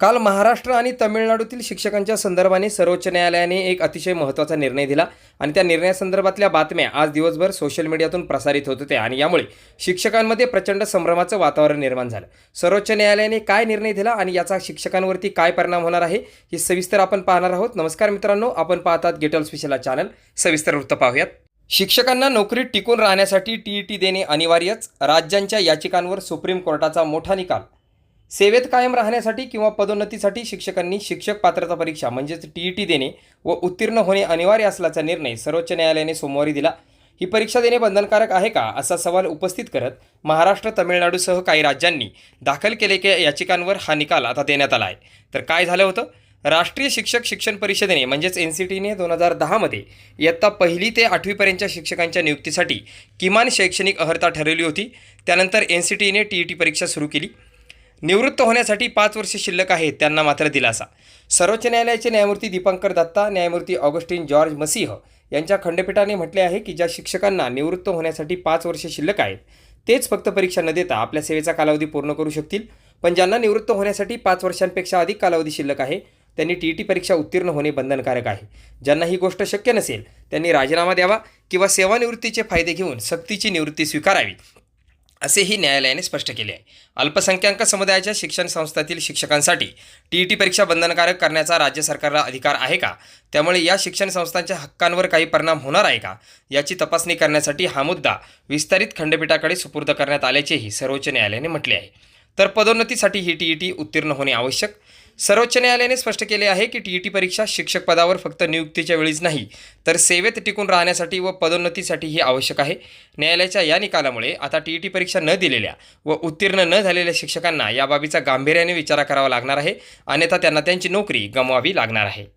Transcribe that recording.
काल महाराष्ट्र आणि तमिळनाडूतील शिक्षकांच्या संदर्भाने सर्वोच्च न्यायालयाने एक अतिशय महत्त्वाचा निर्णय दिला आणि त्या निर्णयासंदर्भातल्या बातम्या आज दिवसभर सोशल मीडियातून प्रसारित होत होत्या आणि यामुळे शिक्षकांमध्ये प्रचंड संभ्रमाचं वातावरण निर्माण झालं. सर्वोच्च न्यायालयाने काय निर्णय दिला आणि याचा शिक्षकांवरती काय परिणाम होणार आहे हे सविस्तर आपण पाहणार आहोत. नमस्कार मित्रांनो आपण पाहतात गेटल स्पेशल चॅनल सविस्तर वृत्त पाहूयात. शिक्षकांना नोकरीत टिकून राहण्यासाठी टी ई टी देणे अनिवार्यच. राज्यांच्या याचिकांवर सुप्रीम कोर्टाचा मोठा निकाल. सेवेत कायम राहण्यासाठी किंवा पदोन्नतीसाठी शिक्षकांनी शिक्षक पात्रता परीक्षा म्हणजेच टी ई टी देणे व उत्तीर्ण होणे अनिवार्य असल्याचा निर्णय सर्वोच्च न्यायालयाने सोमवारी दिला. ही परीक्षा देणे बंधनकारक आहे का? असा सवाल उपस्थित करत महाराष्ट्र तमिळनाडूसह काही राज्यांनी दाखल केलेल्या याचिकांवर हा निकाल आता देण्यात आला आहे. तर काय झालं होतं? राष्ट्रीय शिक्षक शिक्षण परिषदेने म्हणजेच एन सी टीने दोन हजार दहामध्ये इयत्ता पहिली ते आठवीपर्यंतच्या शिक्षकांच्या नियुक्तीसाठी किमान शैक्षणिक अर्हता ठरवली होती. त्यानंतर एन सी टीने टी ई टी परीक्षा सुरू केली. निवृत्त होण्यासाठी पाच वर्षे शिल्लक आहेत त्यांना मात्र दिलासा. सर्वोच्च न्यायालयाचे न्यायमूर्ती दीपांकर दत्ता न्यायमूर्ती ऑगस्टिन जॉर्ज मसीह यांच्या खंडपीठाने म्हटले आहे की ज्या शिक्षकांना निवृत्त होण्यासाठी पाच वर्षे शिल्लक आहेत तेच फक्त परीक्षा न देता आपल्या सेवेचा कालावधी पूर्ण करू शकतील. पण ज्यांना निवृत्त होण्यासाठी पाच वर्षांपेक्षा अधिक कालावधी शिल्लक आहे त्यांनी टी ई टी परीक्षा उत्तीर्ण होणे बंधनकारक आहे. ज्यांना ही गोष्ट शक्य नसेल त्यांनी राजीनामा द्यावा किंवा सेवानिवृत्तीचे फायदे घेऊन सक्तीची निवृत्ती स्वीकारावी. असेही न्यायालयाने स्पष्ट केले आहे. अल्पसंख्याक समुदायाच्या शिक्षण संस्थातील शिक्षकांसाठी टी ई टी परीक्षा बंधनकारक करण्याचा राज्य सरकारला अधिकार आहे का? त्यामुळे या शिक्षण संस्थांच्या हक्कांवर काही परिणाम होणार आहे का? याची तपासणी करण्यासाठी हा मुद्दा विस्तारित खंडपीठाकडे सुपूर्द करण्यात आल्याचेही सर्वोच्च न्यायालयाने म्हटले आहे. तर पदोन्नतीसाठी ही टी ई टी उत्तीर्ण होणे आवश्यक. सर्वोच्च न्यायालयाने स्पष्ट केले आहे की टी ई टी परीक्षा शिक्षक पदावर फक्त नियुक्तीच्या वेळीच नाही तर सेवेत टिकून राहण्यासाठी व पदोन्नतीसाठीही आवश्यक आहे. न्यायालयाच्या या निकालामुळे आता टी ई टी परीक्षा न दिलेल्या व उत्तीर्ण न झालेल्या शिक्षकांना या बाबीचा गांभीर्याने विचार करावा लागणार आहे. अन्यथा त्यांना त्यांची नोकरी गमवावी लागणार आहे.